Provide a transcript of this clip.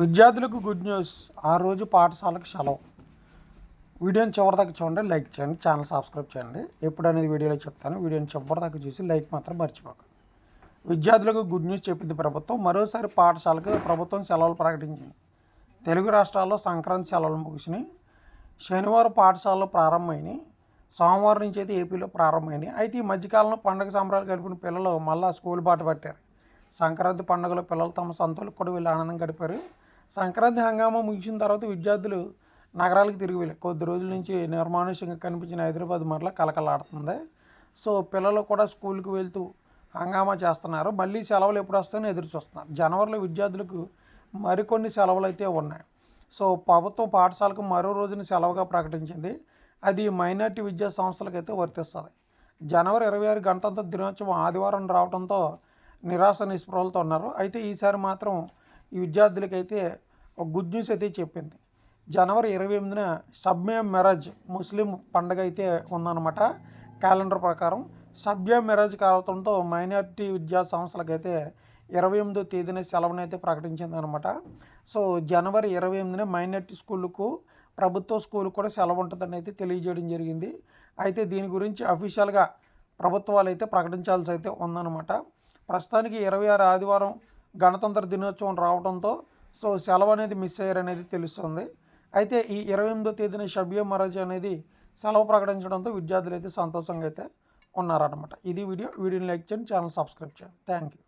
విద్యార్థులకు good news ఆ రోజు పాఠశాలకు సెలవు. వీడియోని చివరిదాకా చూడండి లైక్ చేయండి ఛానల్ సబ్స్క్రైబ్ చేయండి. ఎప్పుడు అనేది వీడియోలో చెప్తాను వీడియోని చివరిదాకా చూసి లైక్ మాత్రం మర్చిపోక. విద్యార్థులకు గుడ్ న్యూస్ చెప్పింది ప్రభుత్వం. మరోసారి పాఠశాలకు ప్రభుత్వం సెలవులు ప్రకటించింది. తెలుగు రాష్ట్రాల్లో సంక్రాంతి సెలవులు ముగిసినాయి. శనివారం పాఠశాలలో ప్రారంభమైనాయి. సోమవారం నుంచి అయితే ఏపీలో ప్రారంభమైనాయి. అయితే ఈ మధ్యకాలంలో పండుగ సంబరాలు గడిపిన పిల్లలు మళ్ళా స్కూల్ బాట పట్టారు. సంక్రాంతి పండుగలో పిల్లలు తమ సొంతలకు కూడా వీళ్ళు ఆనందం గడిపారు. సంక్రాంతి హంగామా ముగిసిన తర్వాత విద్యార్థులు నగరాలకు తిరిగి వెళ్ళారు. కొద్ది రోజుల నుంచి నిర్మానుష్యంగా కనిపించిన హైదరాబాద్ మరలా కలకలాడుతుంది. సో పిల్లలు కూడా స్కూల్కి వెళ్తూ హంగామా చేస్తున్నారు. మళ్ళీ సెలవులు ఎప్పుడు వస్తాయని ఎదురు చూస్తున్నారు. జనవరిలో విద్యార్థులకు మరికొన్ని సెలవులు అయితే ఉన్నాయి. సో ప్రభుత్వం పాఠశాలకు మరో రోజున సెలవుగా ప్రకటించింది. అది మైనార్టీ విద్యా సంస్థలకైతే వర్తిస్తుంది. జనవరి ఇరవై ఆరు గణతంత్ర దినోత్సవం ఆదివారం రావడంతో నిరాశ నిస్పృహలతో ఉన్నారు. అయితే ఈసారి మాత్రం ఈ విద్యార్థులకైతే ఒక గుడ్ న్యూస్ అయితే చెప్పింది. జనవరి ఇరవై ఎనిమిదిన సబ్మే మెరాజ్ ముస్లిం పండగ అయితే ఉందన్నమాట. క్యాలెండర్ ప్రకారం సబ్యా మెరాజ్ కావడంతో మైనార్టీ విద్యా సంస్థలకైతే ఇరవై ఎనిమిదో తేదీన సెలవునైతే అయితే ప్రకటించింది అనమాట సో జనవరి ఇరవై ఎనిమిదిన మైనార్టీ స్కూళ్ళకు ప్రభుత్వ స్కూల్ కూడా సెలవు ఉంటుందని అయితే తెలియజేయడం జరిగింది. అయితే దీని గురించి అఫీషియల్గా ప్రభుత్వాలు అయితే ప్రకటించాల్సి అయితే ఉందన్నమాట. ప్రస్తుతానికి ఇరవై ఆరు ఆదివారం గణతంత్ర దినోత్సవం రావడంతో సో సెలవు అనేది మిస్ అయ్యారనేది తెలుస్తుంది. అయితే ఈ ఇరవై ఎనిమిదో తేదీన షబియా మహారాజ్ అనేది సెలవు ప్రకటించడంతో విద్యార్థులు అయితే సంతోషంగా అయితే ఉన్నారనమాట ఇది వీడియో. వీడియోని లైక్ చేయండి ఛానల్ సబ్స్క్రైబ్ చేయండి. Thank you